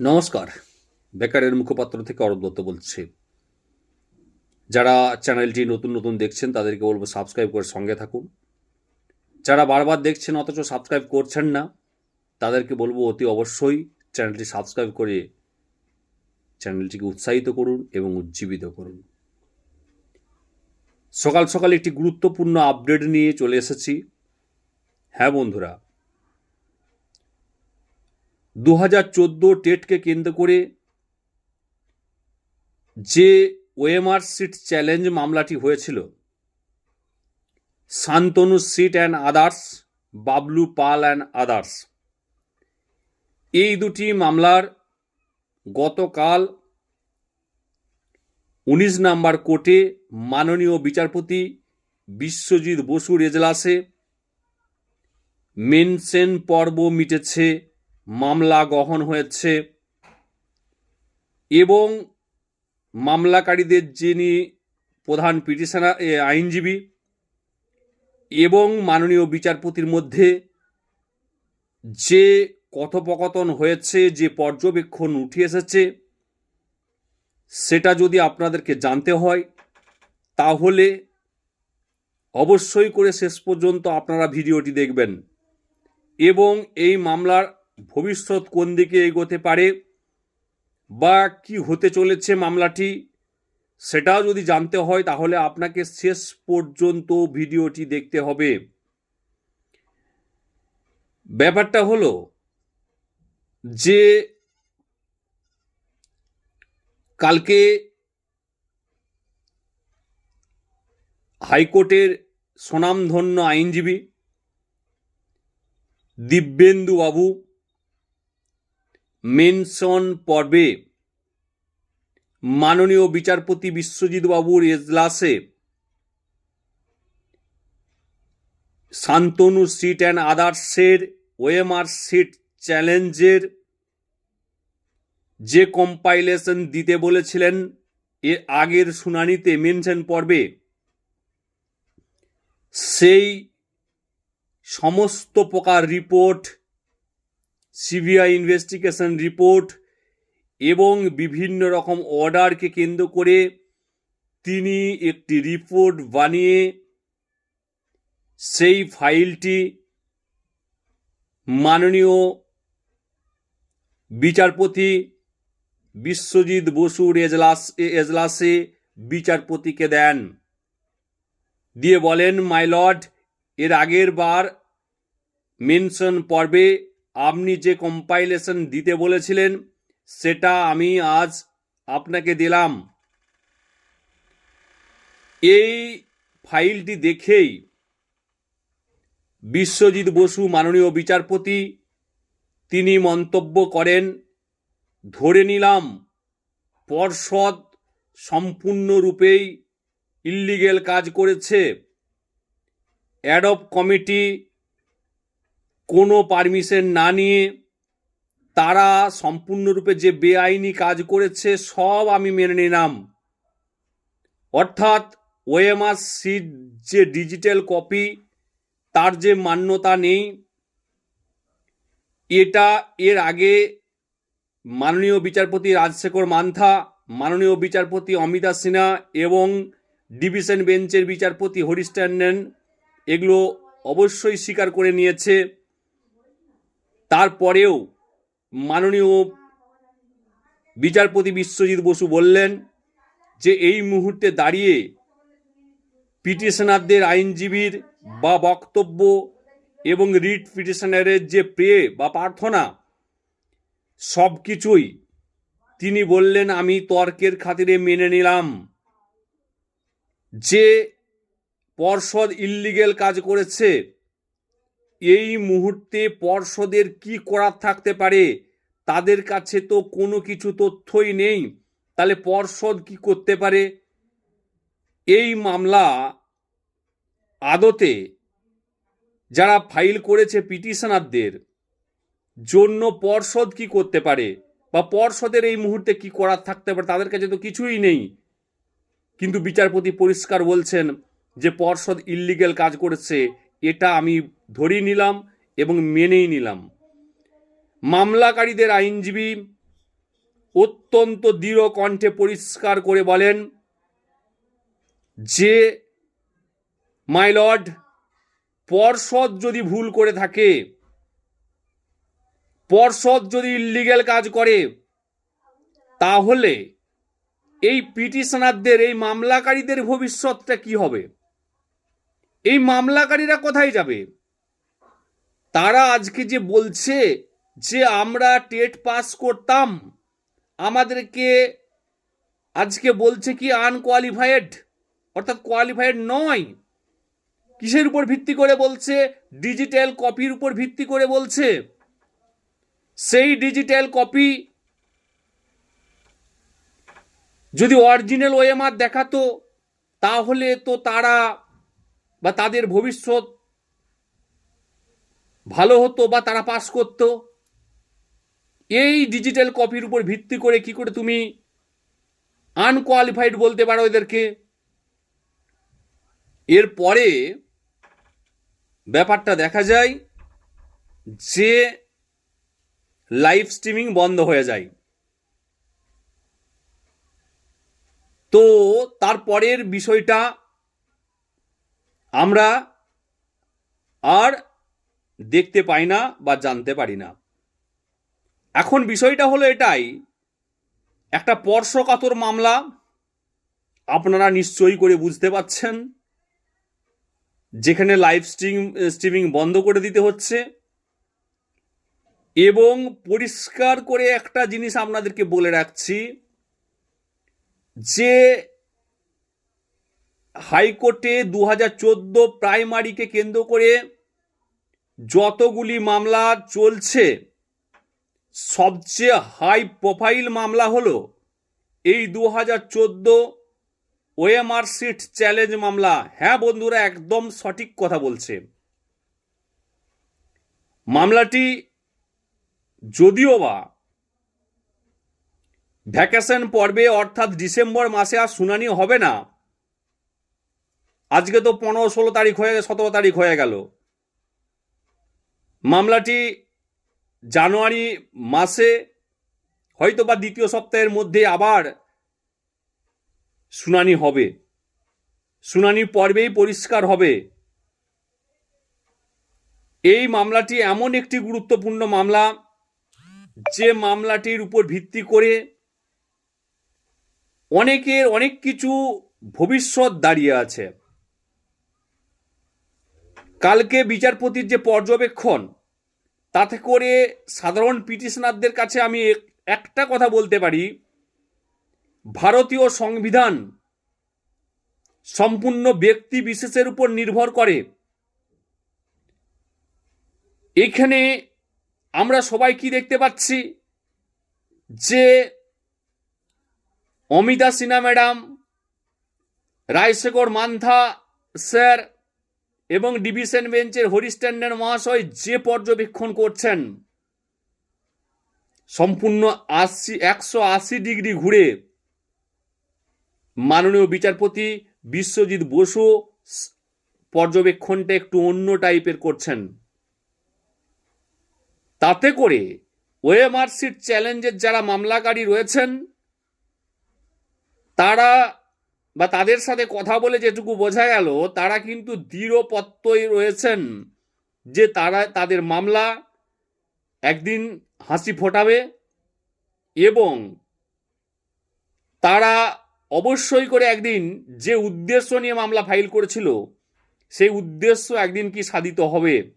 নমস্কার। বেকারের মুখপাত্র থেকে অরূপ দত্ত বলছি। যারা চ্যানেলটি নতুন নতুন দেখছেন, তাদেরকে বলব সাবস্ক্রাইব করে সঙ্গে থাকুন। যারা বারবার দেখছেন, অথচ সাবস্ক্রাইব করছেন না, তাদেরকে বলব অতি অবশ্যই চ্যানেলটি সাবস্ক্রাইব করে চ্যানেলটিকে উৎসাহিত করুন এবং উজ্জীবিত করুন। সকাল সকাল একটি গুরুত্বপূর্ণ আপডেট নিয়ে চলে এসেছি। হ্যাঁ বন্ধুরা দু হাজার চোদ্দ টেটকে কেন্দ্র করে যে ওএমআর সিট চ্যালেঞ্জ মামলাটি হয়েছিল, Shantanu Sit and others, Bablu Pal and others. এই দুটি মামলার গতকাল উনিশ নাম্বার কোর্টে মাননীয় বিচারপতি বিশ্বজিৎ বসুর এজলাসে মেনসেন পর্ব মিটেছে মামলা গ্রহণ হয়েছে এবং মামলাকারীদের যিনি প্রধান পিটিশনার আইনজীবী এবং মাননীয় বিচারপতির মধ্যে যে কথোপকথন হয়েছে, যে পর্যবেক্ষণ উঠে এসেছে, সেটা যদি আপনাদেরকে জানতে হয়, তাহলে অবশ্যই করে শেষ পর্যন্ত আপনারা ভিডিওটি দেখবেন এবং এই মামলার ভবিষ্যৎ কোন দিকে এগোতে পারে বা কি হতে চলেছে মামলাটি, সেটাও যদি জানতে হয় তাহলে আপনাকে শেষ পর্যন্ত ভিডিওটি দেখতে হবে। ব্যাপারটা হলো যে কালকে হাইকোর্টের স্বনামধন্য আইনজীবী দিব্যেন্দু বাবু মেনশন পর্বে মাননীয় বিচারপতি বিশ্বজিৎ বাবুর এজলাসে শান্তনু সিট অ্যান্ড আদার্সের ওএমআর সিট চ্যালেঞ্জের যে কম্পাইলেশন দিতে বলেছিলেন এর আগের শুনানিতে মেনশন পর্বে, সেই সমস্ত প্রকার রিপোর্ট সিবিআই ইনভেস্টিগেশন রিপোর্ট এবং বিভিন্ন রকম অর্ডারকে কেন্দ্র করে তিনি একটি রিপোর্ট বানিয়ে সেই ফাইলটি মাননীয় বিচারপতি বিশ্বজিৎ বসুর এজলাস, এজলাসে বিচারপতিকে দেন। দিয়ে বলেন মাই লর্ড এর আগের বার মেনশন পর্বে আপনি যে কম্পাইলেশন দিতে বলেছিলেন, সেটা আমি আজ আপনাকে দিলাম। এই ফাইলটি দেখেই বিশ্বজিৎ বসু, মাননীয় বিচারপতি, তিনি মন্তব্য করেন, ধরে নিলাম, পর্ষদ সম্পূর্ণরূপেই ইল্লিগেল কাজ করেছে। অ্যাডপ কমিটি কোনো পারমিশন না নিয়ে তারা সম্পূর্ণরূপে যে বেআইনি কাজ করেছে, সব আমি মেনে নিলাম। অর্থাৎ ওএমআর সিট যে ডিজিটাল কপি, তার যে মান্যতা নেই, এটা এর আগে মাননীয় বিচারপতি রাজশেখর মান্থা, মাননীয় বিচারপতি অমিতা সিনহা এবং ডিভিশন বেঞ্চের বিচারপতি হরিশ ট্যান্ডন এগুলো অবশ্যই স্বীকার করে নিয়েছে। তারপরেও মাননীয় বিচারপতি বিশ্বজিৎ বসু বললেন যে এই মুহূর্তে দাঁড়িয়ে পিটিশনারদের আইনজীবীর বা বক্তব্য এবং রিট পিটিশনারের যে প্রে বা প্রার্থনা সব কিছুই তিনি বললেন, আমি তর্কের খাতিরে মেনে নিলাম যে পর্ষদ ইল্লিগেল কাজ করেছে এই মুহূর্তে পর্ষদের কি করার থাকতে পারে? তাদের কাছে তো কোনো কিছু তথ্যই নেই। তাহলে পর্ষদ কি করতে পারে? এই মামলা আদতে যারা ফাইল করেছে পিটিশনারদের জন্য পর্ষদ কি করতে পারে? বা পর্ষদের এই মুহূর্তে কি করার থাকতে পারে? তাদের কাছে তো কিছুই নেই। কিন্তু বিচারপতি পরিষ্কার বলছেন যে পর্ষদ ইল্লিগেল কাজ করেছে, এটা আমি ধরেই নিলাম এবং মেনেই নিলাম। মামলাকারীদের আইনজীবী অত্যন্ত দৃঢ় কণ্ঠে পরিষ্কার করে বলেন, যে, মাই লর্ড, পর্ষদ যদি ভুল করে থাকে, পর্ষদ যদি ইলিগেল কাজ করে, তাহলে এই পিটিশনারদের, এই মামলাকারীদের ভবিষ্যৎটা কি হবে? এই মামলাকারীরা কোথায় যাবে? তারা আজকে যে বলছে যে আমরা টেট পাস করতাম, আমাদেরকে আজকে বলছে কি আনকোয়ালিফাইড অর্থাৎ কোয়ালিফাইড নয়। কিসের উপর ভিত্তি করে বলছে? ডিজিটাল কপির উপর ভিত্তি করে বলছে। সেই ডিজিটাল কপি যদি অরিজিনাল ওএমআর দেখাতো, তাহলে তো তারা বা তাদের ভবিষ্যৎ ভালো হতো বা তারা পাস করত? এই ডিজিটাল কপির উপর ভিত্তি করে কি করে তুমি আনকোয়ালিফাইড বলতে পারো এদেরকে? এরপরে ব্যাপারটা দেখা যায় যে লাইভ স্ট্রিমিং বন্ধ হয়ে যায়। তো তারপরের বিষয়টা আমরা আর দেখতে পাই না বা জানতে পারি না। এখন বিষয়টা হলো এটাই, একটা স্পর্শকাতর মামলা, আপনারা নিশ্চয়ই করে বুঝতে পাচ্ছেন, যেখানে লাইভ স্ট্রিম স্ট্রিমিং বন্ধ করে দিতে হচ্ছে, এবং পরিষ্কার করে একটা জিনিস আপনাদেরকে বলে রাখছি, যে হাইকোর্টে দু হাজার চোদ্দ প্রাইমারিকে কেন্দ্র করে যতগুলি মামলা চলছে, সবচেয়ে হাই প্রোফাইল মামলা হলো এই দু হাজার চোদ্দ ওএমআর সিট চ্যালেঞ্জ মামলা। হ্যাঁ বন্ধুরা, একদম সঠিক কথা বলছে। মামলাটি যদিও বা ভ্যাকেশন পর্বে, অর্থাৎ ডিসেম্বর মাসে আর শুনানি হবে না, আজকে তো পনেরো ষোলো তারিখ হয়ে, সতেরো তারিখ হয়ে গেল। মামলাটি জানুয়ারি মাসে হয়তো বা দ্বিতীয় সপ্তাহের মধ্যে আবার শুনানি হবে। শুনানি পর্বেই পরিষ্কার হবে। এই মামলাটি এমন একটি গুরুত্বপূর্ণ মামলা, যে মামলাটির উপর ভিত্তি করে অনেকের অনেক কিছু ভবিষ্যৎ দাঁড়িয়ে আছে। কালকে বিচারপতির যে পর্যবেক্ষণ, তাতে করে সাধারণ পিটিশনারদের কাছে আমি একটা কথা বলতে পারি। ভারতীয় সংবিধান সম্পূর্ণ ব্যক্তি বিশেষের উপর নির্ভর করে। এখানে আমরা সবাই কি দেখতে পাচ্ছি? যে অমিতা সিনহা ম্যাডাম, রায়শেখর মান্থা স্যার এবং ডিভিশন বেঞ্চের হরিস্ট্যান্ডার মহাশয় যে পর্যবেক্ষণ করছেন, সম্পূর্ণ আশি, একশো আশি ডিগ্রি ঘুরে মাননীয় বিচারপতি বিশ্বজিৎ বসু পর্যবেক্ষণটা একটু অন্য টাইপের করছেন। তাতে করে ওএমআর চ্যালেঞ্জের যারা মামলাকারী রয়েছেন, তারা বা তাদের সাথে কথা বলে যেটুকু বোঝা গেল, তারা কিন্তু দৃঢ়পত্তই রয়েছেন যে তারা, তাদের মামলা একদিন হাসি ফোটাবে এবং তারা অবশ্যই করে একদিন যে উদ্দেশ্য নিয়ে মামলা ফাইল করেছিল, সেই উদ্দেশ্য একদিন কি সাধিত হবে।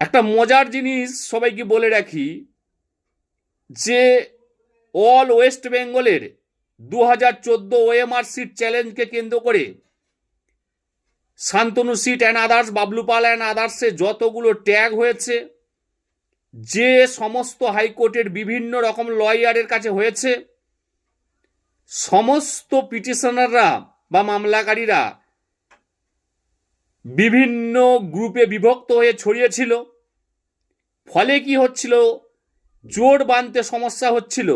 একটা মজার জিনিস সবাইকে বলে রাখি যে অল ওয়েস্ট বেঙ্গলের দু হাজার চোদ্দ ওএমআর সিট চ্যালেঞ্জকে কেন্দ্র করে Shantanu Sit and others Bablu Pal and আদার্সে যতগুলো ট্যাগ হয়েছে, যে সমস্ত হাইকোর্টের বিভিন্ন রকম লয়ারের কাছে হয়েছে, সমস্ত পিটিশনাররা বা মামলাকারীরা বিভিন্ন গ্রুপে বিভক্ত হয়ে ছড়িয়েছিল ফলে কি হচ্ছিল? জোর বাঁধতে সমস্যা হচ্ছিল।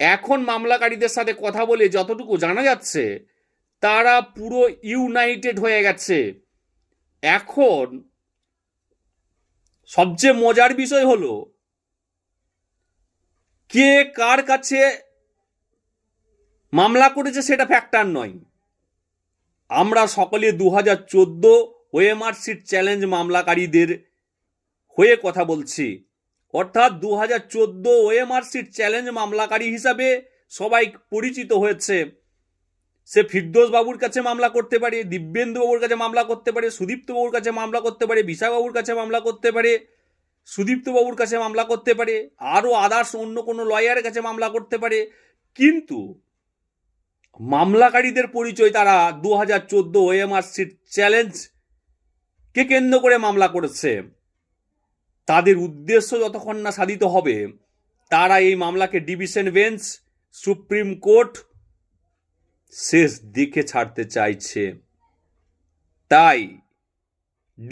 এখন মামলাকারীদের সাথে কথা বলে যতটুকু জানা যাচ্ছে, তারা পুরো ইউনাইটেড হয়ে গেছে। এখন সবচেয়ে মজার বিষয় হলো, কে কার কাছে মামলা করেছে সেটা ফ্যাক্টর নয়। আমরা সকলে দু হাজার চোদ্দ ওএমআর সিট চ্যালেঞ্জ মামলাকারীদের হয়ে কথা বলছি। অর্থাৎ দু হাজার চোদ্দ ওএমআর সিট চ্যালেঞ্জ মামলাকারী হিসাবে সবাই পরিচিত হয়েছে। সে ফিরদোস বাবুর কাছে মামলা করতে পারে, দিব্যেন্দু বাবুর কাছে মামলা করতে পারে, সুদীপ্ত বাবুর কাছে মামলা করতে পারে বিশাখাবুর কাছে মামলা করতে পারে, সুদীপ্ত বাবুর কাছে মামলা করতে পারে, আরও আদার্স অন্য কোনো লয়ারের কাছে মামলা করতে পারে। কিন্তু মামলাকারীদের পরিচয় তারা দু হাজার চোদ্দ ওএমআর সিট চ্যালেঞ্জ কে কেন্দ্র করে মামলা করেছে? তাদের উদ্দেশ্য যতক্ষণ না সাধিত হবে, তারা এই মামলাকে ডিভিশন বেঞ্চ, সুপ্রিম কোর্ট শেষ দিকে ছাড়তে চাইছে। তাই